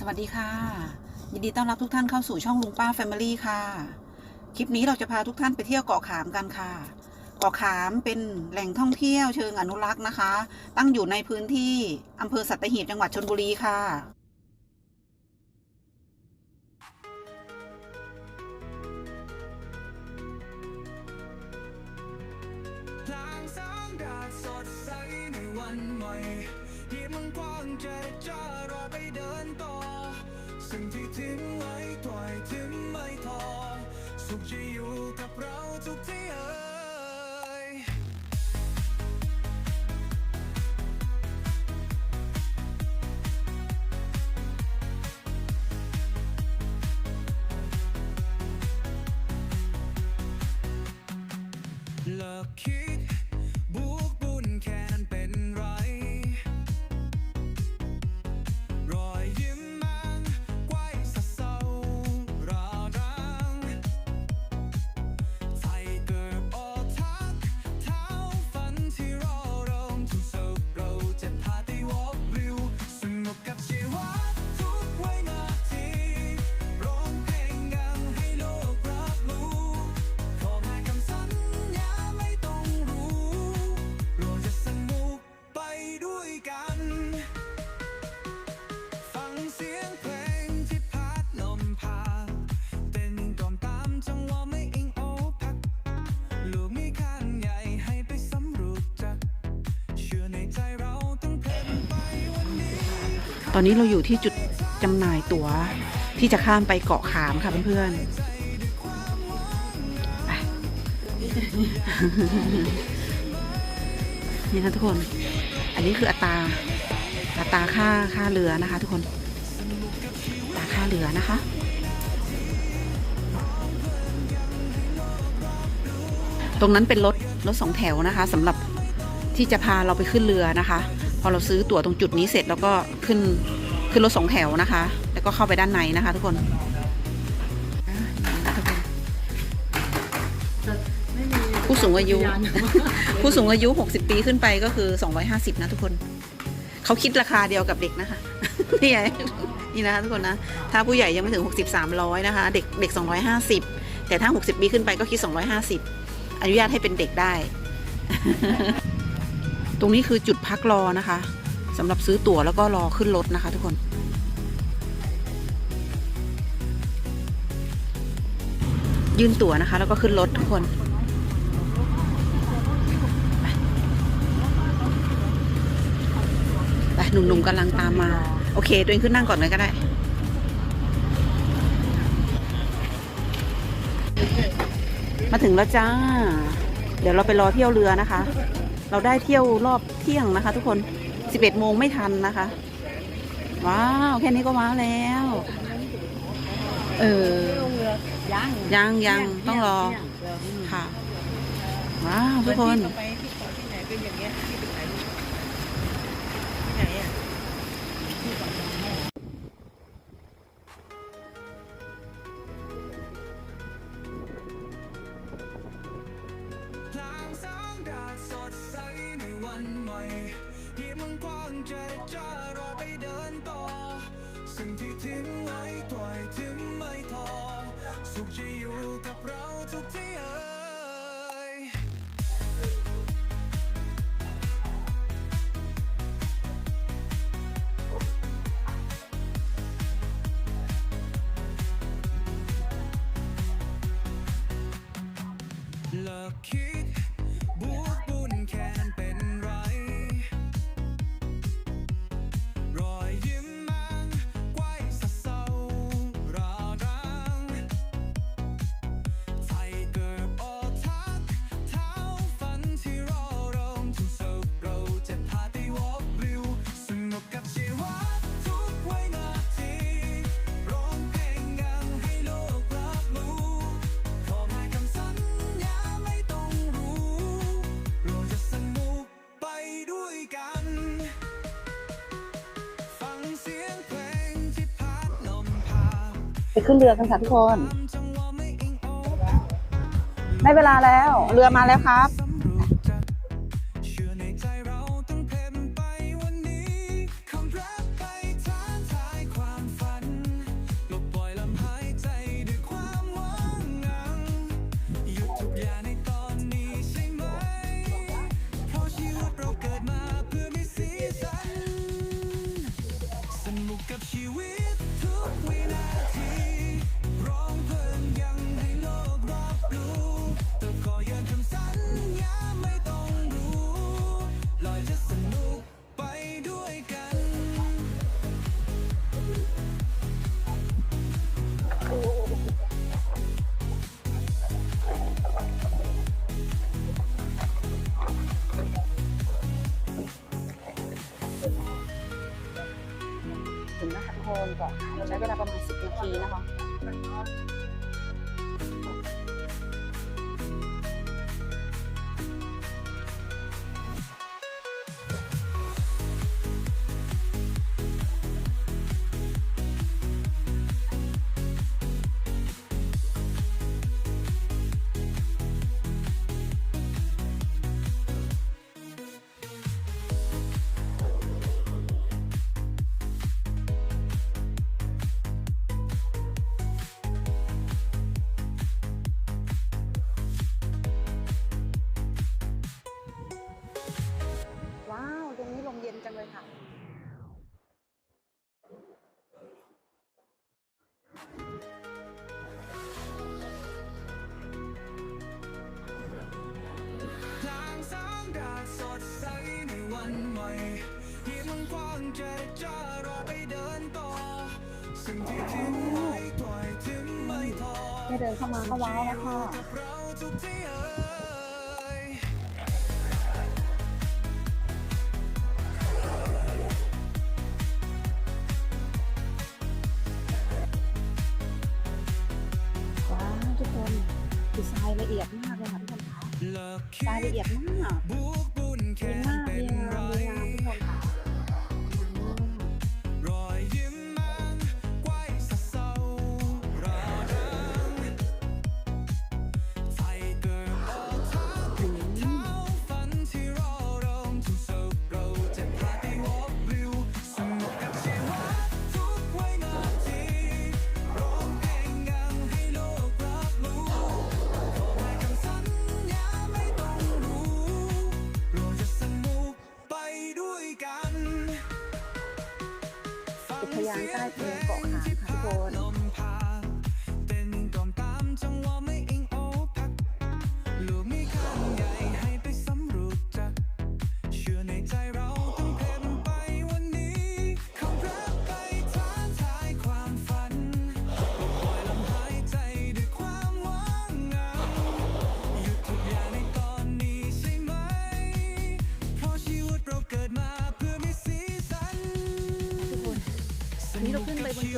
สวัสดีค่ะ ยินดีต้อนรับทุกท่านเข้าสู่ช่องลุงป้าแฟมิลี่ค่ะ คลิปนี้เราจะพาทุกท่านไปเที่ยวเกาะขามกันค่ะ เกาะขามเป็นแหล่งท่องเที่ยวเชิงอนุรักษ์นะคะ ตั้งอยู่ในพื้นที่อำเภอสัตหีบจังหวัดชนบุรีค่ะพลางแสงแดดสดใสในวันใหม่ที่มันกว้างใจจะรอไปเดินต่อ สิ่งที่ทิ้งไว้ปล่อยทิ้งไม่ทอสุขจะอยู่กับเราทุกที่เอ่ยเลิกคิด ตอนนี้เราอยู่ที่จุดจำหน่ายตั๋วที่จะข้ามไปเกาะขามค่ะเพื่อนๆนี่นะทุกคน อันนี้คืออัตราอัตราค่าค่าเรือนะคะ ทุกคนอัตราค่าเรือนะคะ ตรงนั้นเป็นรถรถสองแถวนะคะสำหรับที่จะพาเราไปขึ้นเรือนะคะ พอเราซื้อตั๋วตรงจุดนี้เสร็จแล้วก็ขึ้นขึ้นรถสองแถวนะคะ แล้วก็เข้าไปด้านในนะคะทุกคนผู้สูงอายุ ผู้สูงอายุ 60 ปีขึ้นไปก็คือ 250 นะทุกคน เขาคิดราคาเดียวกับเด็กนะคะนี่ไงนี่นะคะทุกคนนะ ถ้าผู้ใหญ่ยังไม่ถึง 60 300 นะคะ เด็กเด็ก 250 แต่ถ้า 60 ปีขึ้นไปก็คิด 250 อนุญาตให้เป็นเด็กได้ ตรงนี้คือจุดพักรอนะคะสำหรับซื้อตั๋วแล้วก็รอขึ้นรถนะคะทุกคน ยื่นตั๋วนะคะ แล้วก็ขึ้นรถทุกคนไปหนุ่มๆกำลังตามมา โอเค ตัวเองขึ้นนั่งก่อนเลยก็ได้มาถึงแล้วจ้า เดี๋ยวเราไปรอเที่ยวเรือนะคะ เราได้เที่ยวรอบเที่ยงนะคะ ทุกคน 11 โมงไม่ทันนะคะ ว้าว แค่นี้ก็ว้าวแล้ว เออ ยังยังยังต้องรอ ค่ะ ว้าว ทุกคนเราไปที่เกาะที่ไหน วันใหม่ ที่มันกว้างใจจะรอไปเดินต่อ สิ่งที่ทิ้งไว้ปล่อยทิ้งไม่ทอสุขจะอยู่กับเราทุกที่เออ ขึ้นเรือกันค่ะทุกคนไม่อิงโอได้เวลาแล้ว เรือมาแล้วครับ ก่อนค่ะใช้เวลาประมาณ 10 นาทีนะคะ ได้เดินเข้ามาก็ว้าวแล้วคะ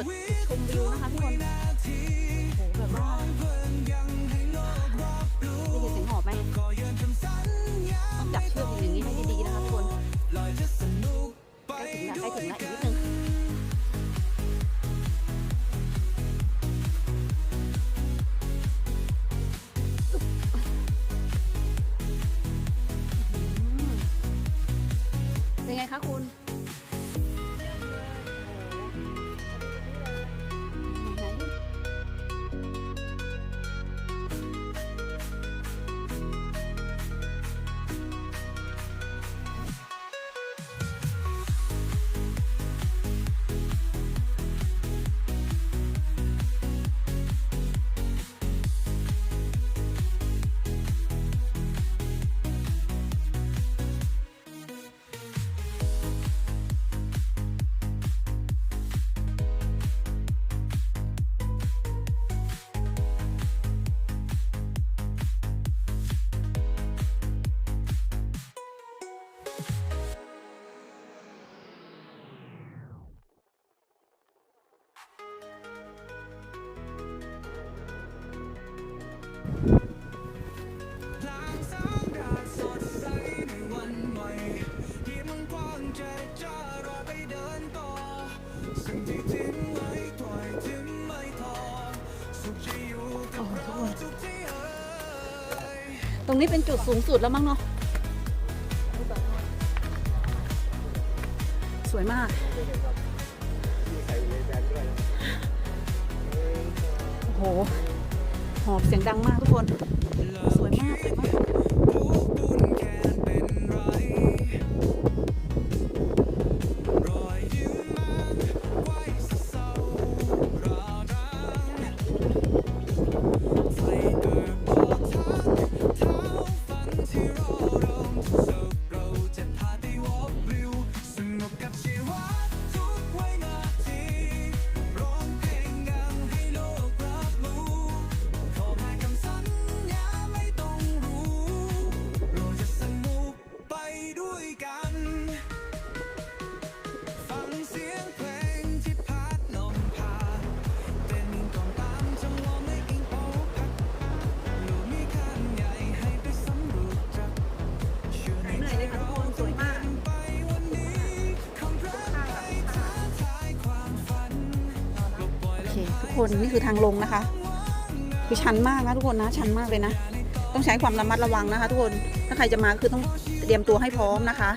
จุดชมวิวนะคะทุกคนโหแบบว่าได้ยินเสียงหอบไหมต้องจับเชือกอย่างนี้ให้ดีๆนะคะทุกคนใกล้ถึงละใกล้ถึงละอีกนิดนึงเป็นไงคะคุณ ตรงนี้เป็นจุดสูงสุดแล้วมั้งเนาะสวยมากโอ้โหหอบเสียงดังมากทุกคน สวยมากสวยมาก นนี่คือทางลงนะคะ คือชันมากนะทุกคนนะ ชันมากเลยนะ ต้องใช้ความระมัดระวังนะคะ ทุกคน ถ้าใครจะมาคือต้องเตรียมตัวให้พร้อมนะคะ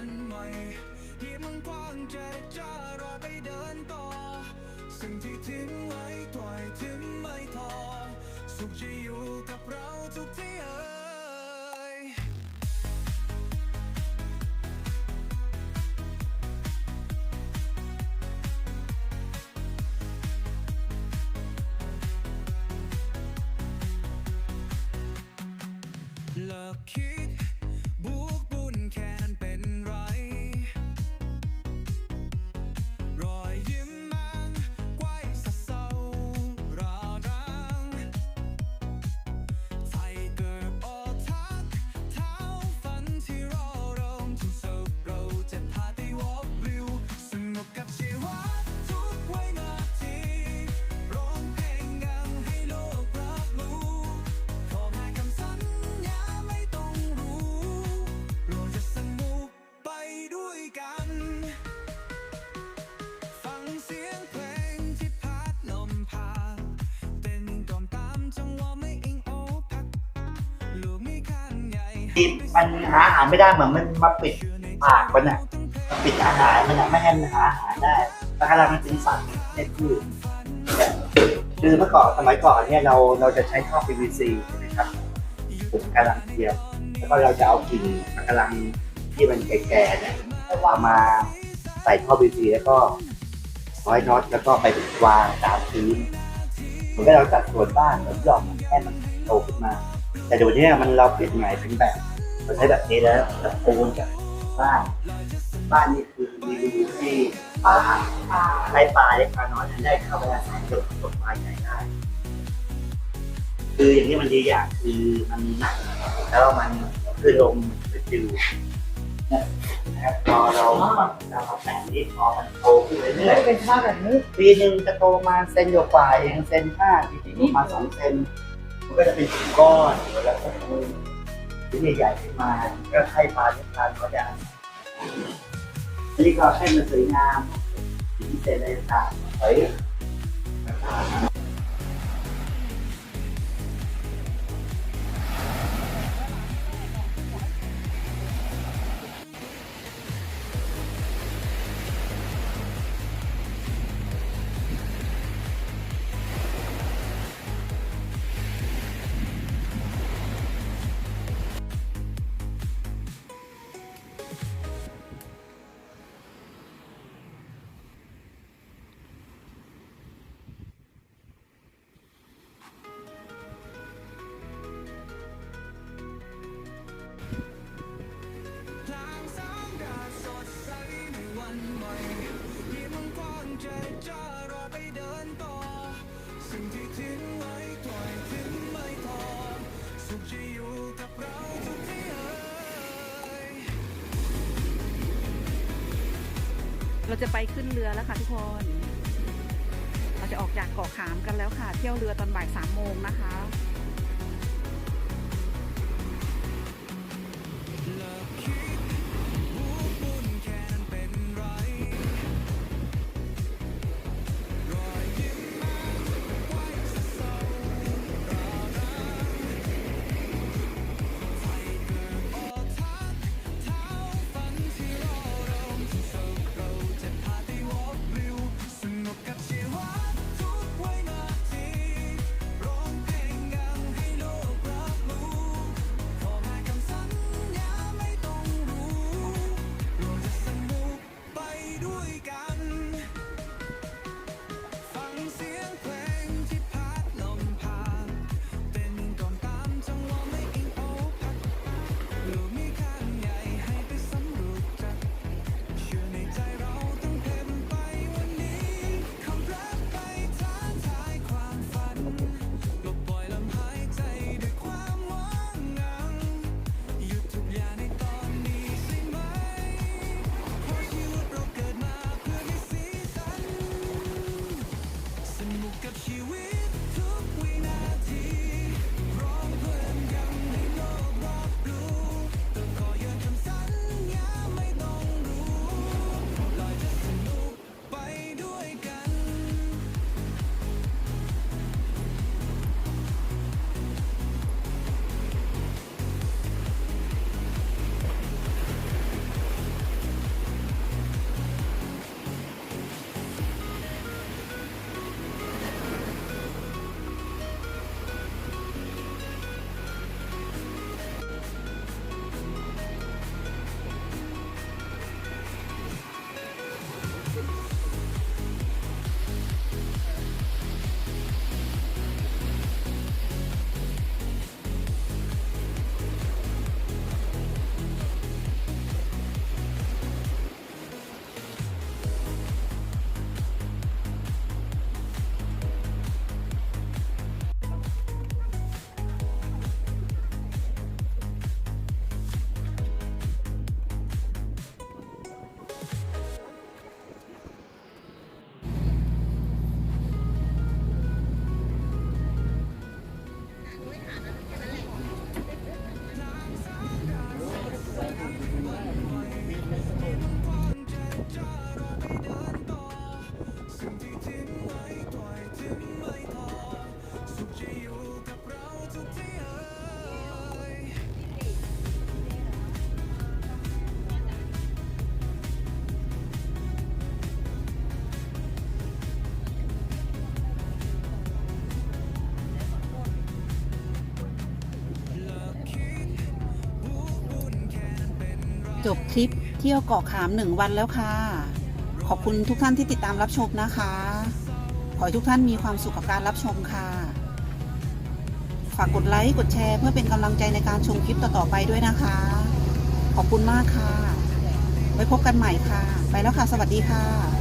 ในวันใหม่ที่มันกว้างใจจะรอไปเดินต่อ สิ่งที่ทิ้งไว้ปล่อยทิ้งไม่ทอสุขจะอยู่กับเราทุกที่เอ่ยเลิกคิด ที่มันหาอาหารไม่ได้เหมือนมันมาปิดปากมันอะมาปิดอาหารมันอะไม่ให้มันหาอาหารได้แล้วกำลังมันเป็นสัตว์เล็กพืชคือเมื่อก่อนสมัยก่อนเนี่ยเราเราจะใช้ท่อ PVC ใช่ไหมครับปลูกกระหลังเทียมแล้วก็เราจะเอากิ่งกระหลังที่มันแก่ๆเนี่ยเอามาใส่ท่อ PVC แล้วก็ร้อยน็อตแล้วก็ไปวางตามพื้นมันก็เราจัดส่วนบ้านแล้วย่อมให้มันโตขึ้นมา แต่เดี๋ยวนี้มันเราเปลี่ยนใหม่เป็นแบบเราใช้แบบนี้แล้วแบบปูนกับบ้านบ้านนี่คือรีวิวที่ปลาใช้ปลาเล็กปลาน้อยได้เข้าไปอาศัยกับต้นไม้ใหญ่ได้ คืออย่างนี้มันดีอย่างคือมันหนักแล้วมันคือลมเป็นจิวเนี่ยนะครับพอเราเราเอาแต่งนี้พอมันโตขึ้นเรื่แล้อวยเป็นท่าแบบนี้ๆปีหนึ่งจะโตมาเซนกว่าเองเซนห้าปีนี้ประมาณสองเซน มันก็จะเป็นก้อนแล้วก็มือที่ใหญ่ๆขึ้นมา ก็ให้ปลาทุกปลาเขาจะอันนี้ก็ให้มันสวยงามสีเสร็จอะไรต่างๆเฮ้ จะไปขึ้นเรือแล้วค่ะทุกคน เราจะออกจากเกาะขามกันแล้วค่ะ เที่ยวเรือตอนบ่ายสามโมงนะคะ จบคลิปเที่ยวเกาะขามหนึ่งวันแล้วค่ะ ขอบคุณทุกท่านที่ติดตามรับชมนะคะ ขอให้ทุกท่านมีความสุขกับการรับชมค่ะ ฝากกดไลค์กดแชร์เพื่อเป็นกำลังใจในการชมคลิปต่อๆไปด้วยนะคะ ขอบคุณมากค่ะ ไว้พบกันใหม่ค่ะ ไปแล้วค่ะ สวัสดีค่ะ